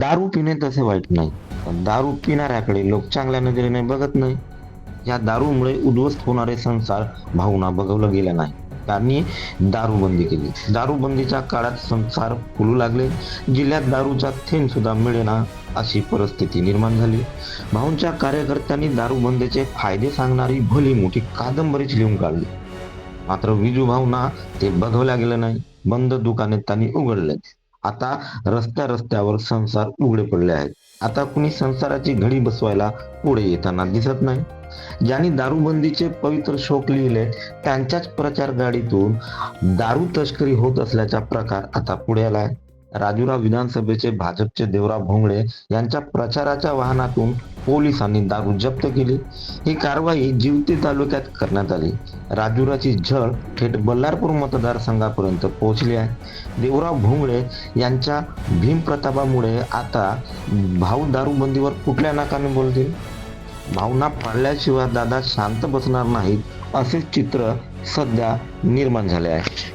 दारू पिणे तसे वाईट नाही. पण दारू पिणाऱ्याकडे लोक चांगल्या नजरेने बघत नाही. या दारूमुळे उद्ध्वस्त होणारे संसार भावना बघवलं गेलं नाही. त्यांनी दारूबंदी केली. दारूबंदीच्या काळात संसार फुलू लागले. जिल्ह्यात दारूचा थेंब सुद्धा मिळेना अशी परिस्थिती निर्माण झाली. भाऊंच्या कार्यकर्त्यांनी दारूबंदीचे फायदे सांगणारी भली मोठी कादंबरीच लिहून काढली. मात्र विजू भाऊना ते बघवल्या गेलं नाही. बंद दुकाने त्यांनी उघडले आता रस्त्या रस्त्यावर संसार उघडे पडले आहेत. आता कुणी संसाराची घडी बसवायला पुढे येताना दिसत नाही. ज्यांनी दारूबंदीचे पवित्र शोक लिहिले त्यांच्याच प्रचार गाडीतून दारू तस्करी होत असल्याचा प्रकार आता पुढे आलाय राजुरा विधानसभेचे भाजपचे देवराव भोंगळे यांच्या प्रचाराच्या वाहनातून पोलिसांनी दारू जप्त केली. ही कारवाई जिवती तालुक्यात करण्यात आली. राजुराची झळ थेट बल्लारपूर मतदारसंघापर्यंत पोहोचली आहे. देवराव भोंगळे यांच्या भीमप्रतापामुळे आता भाऊ दारूबंदीवर कुठल्या नाकाने बोलतील? भावना पाळल्याशिवाय दादा शांत बसणार नाहीत असे चित्र सध्या निर्माण झाले आहे.